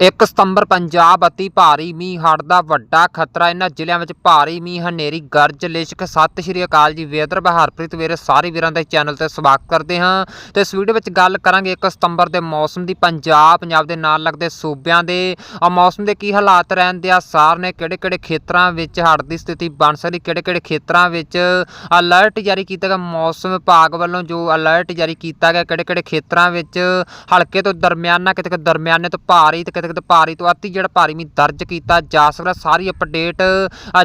1 ਸਤੰਬਰ ਪੰਜਾਬ ਅਤੀ ਭਾਰੀ ਮੀਂਹ ਹੜ੍ਹ ਦਾ ਵੱਡਾ ਖਤਰਾ। ਇਹਨਾਂ ਜ਼ਿਲ੍ਹਿਆਂ ਵਿੱਚ ਭਾਰੀ ਮੀਂਹ, ਹਨੇਰੀ, ਗਰਜ, ਲਿਸ਼ਕ। ਸਤਿ ਸ਼੍ਰੀ ਅਕਾਲ ਜੀ, ਵੇਦਰ ਬਹਾਰਪ੍ਰੀਤ ਵੀਰੇ, ਸਾਰੇ ਵੀਰਾਂ ਦੇ ਚੈਨਲ ਤੇ ਸਵਾਗਤ ਕਰਦੇ ਹਾਂ। ਤੇ ਇਸ ਵੀਡੀਓ ਵਿੱਚ ਗੱਲ ਕਰਾਂਗੇ 1 ਸਤੰਬਰ ਦੇ ਮੌਸਮ ਦੀ। ਪੰਜਾਬ ਪੰਜਾਬ ਦੇ ਨਾਲ ਲੱਗਦੇ ਸੂਬਿਆਂ ਦੇ। ਆ ਮੌਸਮ ਦੇ ਕੀ ਹਾਲਾਤ ਰਹਿੰਦੇ ਆ ਸਾਰ ਨੇ ਕਿਹੜੇ ਕਿਹੜੇ ਖੇਤਰਾਂ ਵਿੱਚ ਹੜ੍ਹ ਦੀ ਸਥਿਤੀ ਬਣ ਸਕਦੀ? ਕਿਹੜੇ ਕਿਹੜੇ ਖੇਤਰਾਂ ਵਿੱਚ ਅਲਰਟ ਜਾਰੀ ਕੀਤਾ ਗਿਆ? ਮੌਸਮ ਵਿਭਾਗ ਵੱਲੋਂ ਜੋ ਅਲਰਟ ਜਾਰੀ ਕੀਤਾ ਗਿਆ ਕਿਹੜੇ ਕਿਹੜੇ ਖੇਤਰਾਂ ਵਿੱਚ? ਹਲਕੇ ਤੋਂ ਦਰਮਿਆਨਾ ਕਿਤੇ ਕਿਤੇ ਦਰਮਿਆਨੇ ਤੋਂ ਭਾਰੀ ਤੇ ਕਿਤੇ ਕਿਤੇ ਭਾਰੀ ਤੋਂ ਅਤੀ ਜਿਹੜਾ ਭਾਰੀ ਮੀਂਹ ਦਰਜ ਕੀਤਾ ਜਾ ਸਕਦਾ। ਸਾਰੀ ਅਪਡੇਟ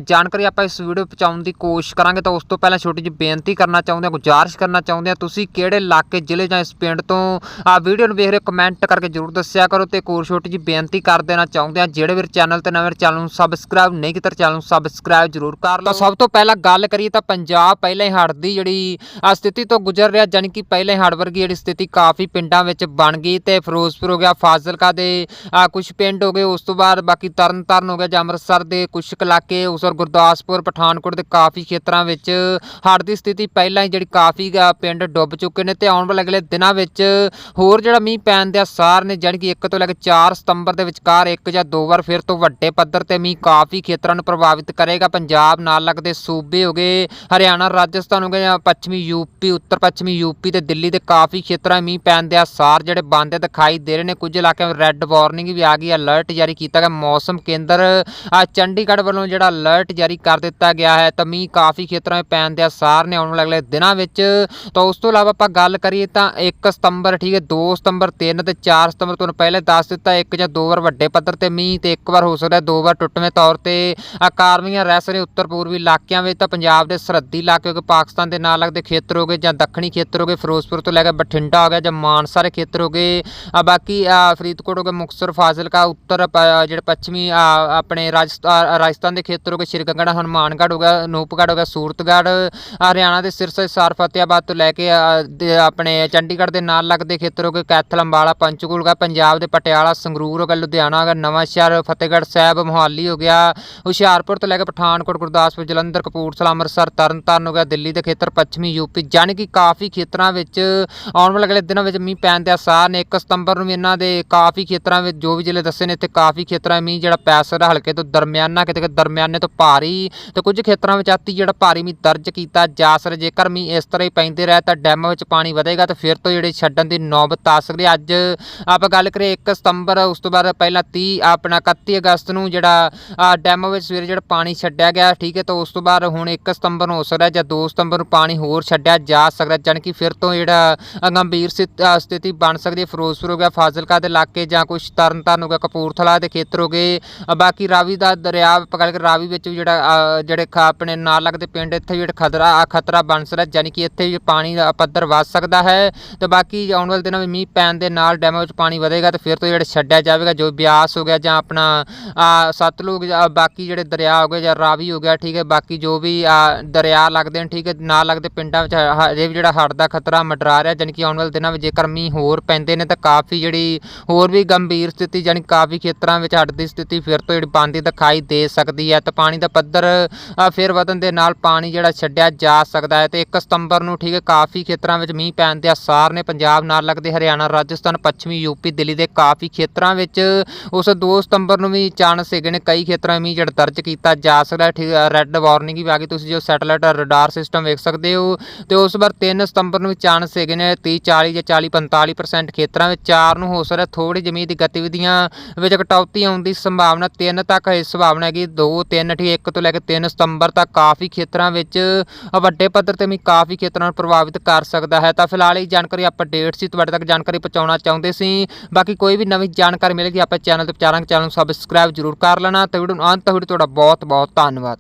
ਜਾਣਕਾਰੀ ਆਪਾਂ ਇਸ ਵੀਡੀਓ ਪਹੁੰਚਾਉਣ ਦੀ ਕੋਸ਼ਿਸ਼ ਕਰਾਂਗੇ। ਤਾਂ ਉਸ ਤੋਂ ਪਹਿਲਾਂ ਛੋਟੀ ਜਿਹੀ ਬੇਨਤੀ ਕਰਨਾ ਚਾਹੁੰਦੇ ਹਾਂ, ਗੁਜ਼ਾਰਿਸ਼ ਕਰਨਾ ਚਾਹੁੰਦੇ ਹਾਂ। ਤੁਸੀਂ ਕਿਹੜੇ ਇਲਾਕੇ, ਜ਼ਿਲ੍ਹੇ ਜਾਂ ਇਸ ਪਿੰਡ ਤੋਂ ਆ ਵੀਡੀਓ ਨੂੰ ਵੇਖ ਰਹੇ ਕਮੈਂਟ ਕਰਕੇ ਜਰੂਰ ਦੱਸਿਆ ਕਰੋ। ਤੇ ਇੱਕ ਹੋਰ ਛੋਟੀ ਜਿਹੀ ਬੇਨਤੀ ਕਰ ਦੇਣਾ ਚਾਹੁੰਦੇ ਹਾਂ, ਜਿਹੜੇ ਵੀਰ ਚੈਨਲ ਤੇ ਨਵੇਂ ਚੈਨਲ ਨੂੰ ਸਬਸਕ੍ਰਾਈਬ ਨਹੀਂ ਕੀਤਾ, ਚੈਨਲ ਨੂੰ ਸਬਸਕ੍ਰਾਈਬ ਜਰੂਰ ਕਰ ਲਓ। ਤਾਂ ਸਭ ਤੋਂ ਪਹਿਲਾਂ ਗੱਲ ਕਰੀਏ ਤਾਂ ਪੰਜਾਬ ਪਹਿਲਾਂ ਹੀ ਹੜ੍ਹ ਦੀ ਜਿਹੜੀ ਸਥਿਤੀ ਤੋਂ ਗੁਜ਼ਰ ਰਿਹਾ, ਜਾਣੀ ਕਿ ਪਹਿਲਾਂ ਹੀ ਹੜ੍ਹ ਵਰਗੀ ਜਿਹੜੀ ਸਥਿਤੀ ਕਾਫੀ ਪਿੰਡਾਂ ਵਿੱਚ ਬਣ ਗਈ ਤੇ ਫਿਰੋਜ਼ਪੁਰ ਹੋ ਗਿਆ, ਫਾਜ਼ਿਲਕਾ ਦੇ ਕੁਝ ਪਿੰਡ ਹੋ ਗਏ, ਉਸ ਤੋਂ ਬਾਅਦ ਬਾਕੀ ਤਰਨਤਾਰਨ ਹੋ ਗਿਆ, ਜਾਂ ਅੰਮ੍ਰਿਤਸਰ ਦੇ ਕੁਝ ਕੁ ਇਲਾਕੇ, ਉਸ ਔਰ ਗੁਰਦਾਸਪੁਰ, ਪਠਾਨਕੋਟ ਦੇ ਕਾਫੀ ਖੇਤਰਾਂ ਵਿੱਚ ਹੜ੍ਹ ਦੀ ਸਥਿਤੀ ਪਹਿਲਾਂ ਹੀ ਜਿਹੜੀ ਕਾਫੀ ਪਿੰਡ ਡੁੱਬ ਚੁੱਕੇ ਨੇ ਤੇ ਆਉਣ ਵਾਲੇ ਅਗਲੇ ਦਿਨਾਂ ਵਿੱਚ ਹੋਰ ਜਿਹੜਾ ਮੀਂਹ ਪੈਣ ਦੇ ਆਸਾਰ ਨੇ, ਜਾਣੀ ਕਿ 1 ਤੋਂ ਲੈ ਕੇ 4 ਸਤੰਬਰ ਦੇ ਵਿਚਕਾਰ ਇੱਕ ਜਾਂ ਦੋ ਵਾਰ ਫਿਰ ਤੋਂ ਵੱਡੇ ਪੱਧਰ ਤੇ ਮੀਂਹ ਕਾਫੀ ਖੇਤਰਾਂ ਨੂੰ ਪ੍ਰਭਾਵਿਤ ਕਰੇਗਾ। ਪੰਜਾਬ ਨਾਲ ਲੱਗਦੇ ਸੂਬੇ ਹੋ ਗਏ, ਹਰਿਆਣਾ, ਰਾਜਸਥਾਨ ਹੋ ਗਏ ਜਾਂ ਪੱਛਮੀ ਯੂਪੀ ਉੱਤਰ ਪੱਛਮੀ ਯੂਪੀ ਤੇ ਦਿੱਲੀ ਦੇ ਕਾਫੀ ਖੇਤਰਾਂ ਮੀਂਹ ਪੈਣ ਦੇ ਆਸਾਰ ਜਿਹੜੇ ਬੰਦ ਦਿਖਾਈ ਦੇ ਰਹੇ ਨੇ। ਕੁਝ ਇਲਾਕਿਆਂ ਵਿੱਚ ਰੈੱਡ ਵਾਰਨਿੰਗ ਵੀ ਆ ਗਈ ਅਲਰਟ ਜਾਰੀ ਕੀਤਾ ਗਿਆ। ਮੌਸਮ ਕੇਂਦਰ ਚੰਡੀਗੜ੍ਹ ਵੱਲੋਂ ਜਿਹੜਾ ਅਲਰਟ ਜਾਰੀ ਕਰ ਦਿੱਤਾ ਗਿਆ ਹੈ। ਤਾਂ ਮੀਂਹ ਕਾਫੀ ਖੇਤਰਾਂ ਵਿੱਚ ਪੈਣ ਦੇ ਆਸਾਰ ਨੇ ਆਉਣ ਵਾਲੇ ਅਗਲੇ ਦਿਨਾਂ ਵਿੱਚ। ਤਾਂ ਉਸ ਤੋਂ ਇਲਾਵਾ ਆਪਾਂ ਗੱਲ ਕਰੀਏ ਤਾਂ 1 ਸਤੰਬਰ, ਠੀਕ ਹੈ 2 ਸਤੰਬਰ 3 ਤੇ 4 ਸਤੰਬਰ ਤੁਹਾਨੂੰ ਪਹਿਲੇ ਦੱਸ ਦਿੱਤਾ, ਇੱਕ ਜਾਂ ਦੋ ਵਾਰ ਵੱਡੇ ਪੱਧਰ ਤੇ ਮੀਂਹ ਤੇ ਇੱਕ ਵਾਰ ਹੋ ਸਕਦਾ, ਦੋ ਵਾਰ ਟੁੱਟਵੇਂ ਤੌਰ ਤੇ। ਆਕਾਰਮੀਆਂ ਰਹਿ ਸਕਦੇ ਉੱਤਰ ਪੂਰਬੀ ਇਲਾਕਿਆਂ ਵਿੱਚ ਤਾਂ ਪੰਜਾਬ ਦੇ ਸਰਹੱਦੀ ਇਲਾਕੇ ਹੋ ਗਏ, ਪਾਕਿਸਤਾਨ ਦੇ ਨਾਲ ਲੱਗਦੇ ਖੇਤਰ ਹੋ ਗਏ ਜਾਂ ਦੱਖਣੀ ਖੇਤਰ ਹੋ ਗਏ, ਫਿਰੋਜ਼ਪੁਰ ਤੋਂ ਲੈ ਕੇ ਬਠਿੰਡਾ ਹੋ ਗਿਆ ਜਾਂ ਮਾਨਸਾ ਦੇ ਖੇਤਰ ਹੋ ਗਏ। ਆ ਬਾਕੀ ਫਰੀਦਕੋਟ ਹੋ ਗਿਆ ਮੁਕਤਸਰ ਫਾਜ਼ਿਲਕਾ ਉੱਤਰ ਪ- ਜਿਹੜੇ ਪੱਛਮੀ ਆ, ਆਪਣੇ ਰਾਜਸਥਾਨ ਰਾਜਸਥਾਨ ਦੇ ਖੇਤਰ ਹੋ ਗਏ ਸ਼੍ਰੀ ਗੰਗਾਨਗਰ ਹਨੂਮਾਨਗੜ੍ਹ ਹੋ ਗਿਆ ਨੂਪਗੜ੍ਹ ਹੋ ਗਿਆ ਸੂਰਤਗੜ੍ਹ ਹਰਿਆਣਾ ਦੇ ਸਿਰਸਾ ਹਿਸਾਰ ਫਤਿਆਬਾਦ ਤੋਂ ਲੈ ਕੇ ਆ, ਦੇ ਆਪਣੇ ਚੰਡੀਗੜ੍ਹ ਦੇ ਨਾਲ ਲੱਗਦੇ ਖੇਤਰ ਹੋ ਗਏ ਕੈਥਲ ਅੰਬਾਲਾ ਪੰਚਕੂਲ ਹੋ ਗਿਆ ਪੰਜਾਬ ਦੇ ਪਟਿਆਲਾ ਸੰਗਰੂਰ ਹੋ ਗਿਆ ਲੁਧਿਆਣਾ ਹੋ ਗਿਆ ਨਵਾਂਸ਼ਹਿਰ ਫਤਿਹਗੜ੍ਹ ਸਾਹਿਬ ਮੋਹਾਲੀ ਹੋ ਗਿਆ ਹੁਸ਼ਿਆਰਪੁਰ ਤੋਂ ਲੈ ਕੇ ਪਠਾਨਕੋਟ ਗੁਰਦਾਸਪੁਰ ਜਲੰਧਰ ਕਪੂਰਥਲਾ ਅੰਮ੍ਰਿਤਸਰ ਤਰਨਤਾਰਨ ਹੋ ਗਿਆ ਦਿੱਲੀ ਦੇ ਖੇਤਰ ਪੱਛਮੀ ਯੂਪੀ ਜਾਣੀ ਕਿ ਕਾਫੀ ਖੇਤਰਾਂ ਵਿੱਚ ਆਉਣ ਵਾਲੇ ਅਗਲੇ ਦਿਨਾਂ ਵਿੱਚ ਮੀਂਹ ਪੈਣ ਦੇ ਆਸਾਰ ਨੇ 1 ਸਤੰਬਰ ਨੂੰ ਵੀ ਇਹਨਾਂ ਦੇ ਕਾਫੀ ਖੇਤਰਾਂ ਵਿੱਚ ਜੋ ਵੀ ਜ਼ਿਲ੍ਹੇ ਦੱਸੇ ਨੇ ਇੱਥੇ ਕਾਫੀ ਖੇਤਰਾਂ 'ਚ ਮੀਂਹ ਜਿਹੜਾ ਪੈ ਸਕਦਾ ਹਲਕੇ ਤੋਂ ਦਰਮਿਆਨਾ ਕਿਤੇ ਦਰਮਿਆਨੇ ਤੋਂ ਭਾਰੀ ਤੇ ਕੁਝ ਖੇਤਰਾਂ ਵਿੱਚ ਅਤੀ ਜਿਹੜਾ ਭਾਰੀ ਮੀਂਹ ਦਰਜ ਕੀਤਾ ਜਾ ਸਕਦਾ। ਜੇਕਰ ਮੀਂਹ ਇਸ ਤਰ੍ਹਾਂ ਹੀ ਪੈਂਦੇ ਰਹੇ ਤਾਂ ਡੈਮਾਂ ਵਿੱਚ ਪਾਣੀ ਵਧੇਗਾ ਤਾਂ ਫਿਰ ਤੋਂ ਜਿਹੜੇ ਛੱਡਣ ਦੀ ਨੌਬਤ ਆ ਸਕਦੀ ਅੱਜ ਆਪਾਂ ਗੱਲ ਕਰੀਏ 1 ਸਤੰਬਰ ਉਸ ਤੋਂ ਬਾਅਦ ਪਹਿਲਾਂ 30 ਆਪਣਾ 31 ਅਗਸਤ ਨੂੰ ਜਿਹੜਾ ਆ, ਡੈਮਾਂ ਵਿੱਚ ਸਵੇਰੇ ਜਿਹੜਾ ਪਾਣੀ ਛੱਡਿਆ ਗਿਆ ਠੀਕ ਹੈ ਤਾਂ ਉਸ ਤੋਂ ਬਾਅਦ ਹੁਣ 1 ਸਤੰਬਰ ਨੂੰ ਹੋ ਸਕਦਾ ਜਾਂ 2 ਸਤੰਬਰ ਨੂੰ ਪਾਣੀ ਹੋਰ ਛੱਡਿਆ ਜਾ ਸਕਦਾ ਜਾਣੀ ਕਿ ਫਿਰ ਤੋਂ ਜਿਹੜਾ ਗੰਭੀਰ ਸਥਿਤ- ਸਥਿਤੀ ਬਣ ਸਕਦੀ ਹੈ। ਫਿਰੋਜ਼ਪੁਰ ਹੋ ਗਿਆ ਫਾਜ਼ਿਲਕਾ ਦੇ ਇਲਾਕੇ ਜਾਂ ਕੁਝ ਤਰਨਤਾਰਨ ਹੋ ਗਿਆ ਕਪੂਰਥਲਾ ਦੇ ਖੇਤਰ ਹੋ ਗਏ ਬਾਕੀ ਰਾਵੀ ਦਾ ਦਰਿਆ ਆਪਾਂ ਗੱਲ ਰਾਵੀ ਵਿੱਚ ਵੀ ਜਿਹੜਾ ਜਿਹੜੇ ਖਾ- ਆਪਣੇ ਨਾਲ ਲੱਗਦੇ ਪਿੰਡ ਇੱਥੇ ਵੀ ਜਿਹੜਾ ਖਤਰਾ ਖਤਰਾ ਬਣ ਸਕਦਾ ਜਾਣੀ ਕਿ ਇੱਥੇ ਵੀ ਪਾਣੀ ਦਾ ਪੱਧਰ ਵੱਧ ਸਕਦਾ ਹੈ। ਤੇ ਬਾਕੀ ਆਉਣ ਵਾਲੇ ਦਿਨਾਂ ਵਿੱਚ ਮੀਂਹ ਪੈਣ ਦੇ ਨਾਲ ਡੈਮਾਂ ਵਿੱਚ ਪਾਣੀ ਵਧੇਗਾ ਤੇ ਫਿਰ ਤੋਂ ਜਿਹੜਾ ਛੱਡਿਆ ਜਾਵੇਗਾ ਜੋ ਬਿਆਸ ਹੋ ਗਿਆ ਜਾਂ ਆਪਣਾ ਆ, ਸਤਲੁਜ ਜਾਂ ਬਾਕੀ ਜਿਹੜੇ ਦਰਿਆ ਹੋ ਗਏ ਜਾਂ ਰਾਵੀ ਹੋ ਗਿਆ ਠੀਕ ਹੈ ਬਾਕੀ ਜੋ ਵੀ ਦਰਿਆ ਲੱਗਦੇ ਨੇ ਠੀਕ ਹੈ ਨਾਲ ਲੱਗਦੇ ਪਿੰਡਾਂ ਵਿੱਚ ਹ- ਹਜੇ ਵੀ ਜਿਹੜਾ ਹੜ੍ਹ ਦਾ ਖਤਰਾ ਮੰਡਰਾ ਰਿਹਾ ਜਾਣੀ ਕਿ ਆਉਣ ਵਾਲੇ ਦਿਨਾਂ ਵਿੱਚ ਜੇਕਰ ਮੀਂਹ ਹੋਰ ਪੈਂਦੇ ਨੇ ਤਾਂ ਕਾਫੀ ਜਿਹੜੀ ਹੋਰ ਵੀ ਗੰਭੀਰ ਸਥਿਤੀ ਜਾਣੀ ਕਾਫੀ ਖੇਤਰਾਂ ਵਿੱਚ ਹੜ੍ਹ ਦੀ ਸਥਿਤੀ ਫਿਰ ਤੋਂ ਜਿਹੜੀ ਬਣਦੀ ਦਿਖਾਈ ਦੇ ਸਕਦੀ ਹੈ ਤਾਂ ਪਾਣੀ ਦਾ ਪੱਧਰ ਫਿਰ ਵਧਣ ਦੇ ਨਾਲ ਪਾਣੀ ਜਿਹੜਾ ਛੱਡਿਆ ਜਾ ਸਕਦਾ ਹੈ ਤੇ 1 ਸਤੰਬਰ ਨੂੰ ਠੀਕ ਹੈ ਕਾਫੀ ਖੇਤਰਾਂ ਵਿੱਚ ਮੀਂਹ ਪੈਣ ਦੇ ਆਸਾਰ ਨੇ ਪੰਜਾਬ ਨਾਲ ਲੱਗਦੇ ਹਰਿਆਣਾ, ਰਾਜਸਥਾਨ, ਪੱਛਮੀ, ਯੂਪੀ, ਦਿੱਲੀ ਦੇ ਕਾਫੀ ਖੇਤਰਾਂ ਵਿੱਚ ਉਸ 2 ਸਤੰਬਰ ਨੂੰ ਵੀ ਚਾਂਸ ਹੈਗੇ ਨੇ ਕਈ ਖੇਤਰਾਂ 'ਚ ਮੀਂਹ ਜਿਹੜਾ ਦਰਜ ਕੀਤਾ ਜਾ ਸਕਦਾ ਹੈ, ਠੀਕ ਰੈੱਡ ਵਾਰਨਿੰਗ ਵੀ ਆ ਗਈ, ਤੁਸੀਂ ਜੋ ਸੈਟੇਲਾਈਟ ਰਡਾਰ ਸਿਸਟਮ ਵੇਖ ਸਕਦੇ ਹੋ ਤੇ ਉਸ ਵਾਰ 3 ਸਤੰਬਰ ਨੂੰ ਵੀ ਚਾਂਸ ਹੈਗੇ ਨੇ 30 40 ਜਾਂ 40 45% ਖੇਤਰਾਂ ਵਿੱਚ 4 ਨੂੰ ਹੋ ਸਕਦਾ ਥੋੜੀ ਜ਼ਮੀਨ ਦੀ ਗਤੀਵਿਧੀਆਂ ਵਿੱਚ ਕਟੌਤੀ ਆਉਣ ਦੀ ਸੰਭਾਵਨਾ 3 ਤੱਕ, ਇਸ ਸੰਭਾਵਨਾ ਹੈਗੀ 2 3 ਠੀਕ 1 ਤੋਂ ਲੈ ਕੇ 3 ਸਤੰਬਰ ਤੱਕ ਕਾਫੀ ਖੇਤਰਾਂ ਵਿੱਚ ਵੱਡੇ ਪੱਧਰ ਤੇ ਵੀ ਕਾਫੀ ਖੇਤਰਾਂ ਨੂੰ ਪ੍ਰਭਾਵਿਤ ਕਰ ਸਕਦਾ ਹੈ। ਤਾਂ ਫਿਲਹਾਲ ਇਹ ਜਾਣਕਾਰੀ ਅਪਡੇਟ ਸੀ, ਤੁਹਾਡੇ ਤੱਕ ਜਾਣਕਾਰੀ ਪਹੁੰਚਾਉਣਾ ਚਾਹੁੰਦੇ ਸੀ। ਬਾਕੀ ਕੋਈ ਵੀ ਨਵੀਂ ਜਾਣਕਾਰੀ ਮਿਲੇਗੀ, ਆਪਾਂ ਚੈਨਲ ਤੇ ਵਿਚਾਰਾਂਗੇ ਚੈਨਲ ਨੂੰ ਸਬਸਕ੍ਰਾਈਬ ਜ਼ਰੂਰ ਕਰ ਲੈਣਾ। ਤੇ ਵੀਡੀਓ ਨੂੰ ਅੰਤ ਤੱਕ ਤੁਹਾਡਾ ਬਹੁਤ ਬਹੁਤ ਧੰਨਵਾਦ।